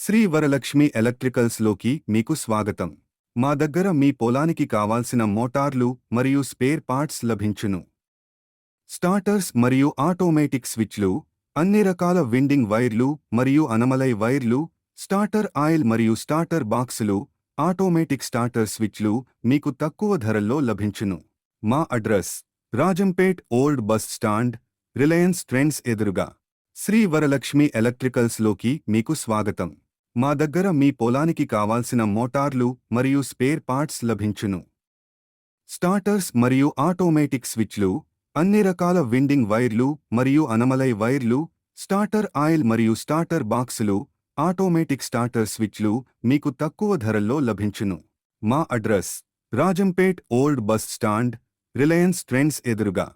శ్రీ వరలక్ష్మి ఎలక్ట్రికల్స్లోకి మీకు స్వాగతం. మా దగ్గర మీ పొలానికి కావాల్సిన మోటార్లు మరియు స్పేర్ పార్ట్స్ లభించును. స్టార్టర్స్ మరియు ఆటోమేటిక్ స్విచ్లు అన్ని రకాల విండింగ్ వైర్లు మరియు అనమలై వైర్లు స్టార్టర్ ఆయిల్ మరియు స్టార్టర్ బాక్సులు ఆటోమేటిక్ స్టార్టర్ స్విచ్లు మీకు తక్కువ ధరల్లో లభించును. మా address Rajampet old bus stand Reliance Trends ఎదురుగా. శ్రీ వరలక్ష్మి ఎలక్ట్రికల్స్లోకి మీకు స్వాగతం. మా దగ్గర మీ పొలానికి కావాల్సిన మోటార్లు మరియు స్పేర్ పార్ట్స్ లభించును. స్టార్టర్స్ మరియు ఆటోమేటిక్ స్విచ్లు అన్ని రకాల విండింగ్ వైర్లు మరియు అనమలై వైర్లు స్టార్టర్ ఆయిల్ మరియు స్టార్టర్ బాక్సులు ఆటోమేటిక్ స్టార్టర్ స్విచ్లు మీకు తక్కువ ధరల్లో లభించును. మా address Rajampet old bus stand Reliance Trends ఎదురుగా.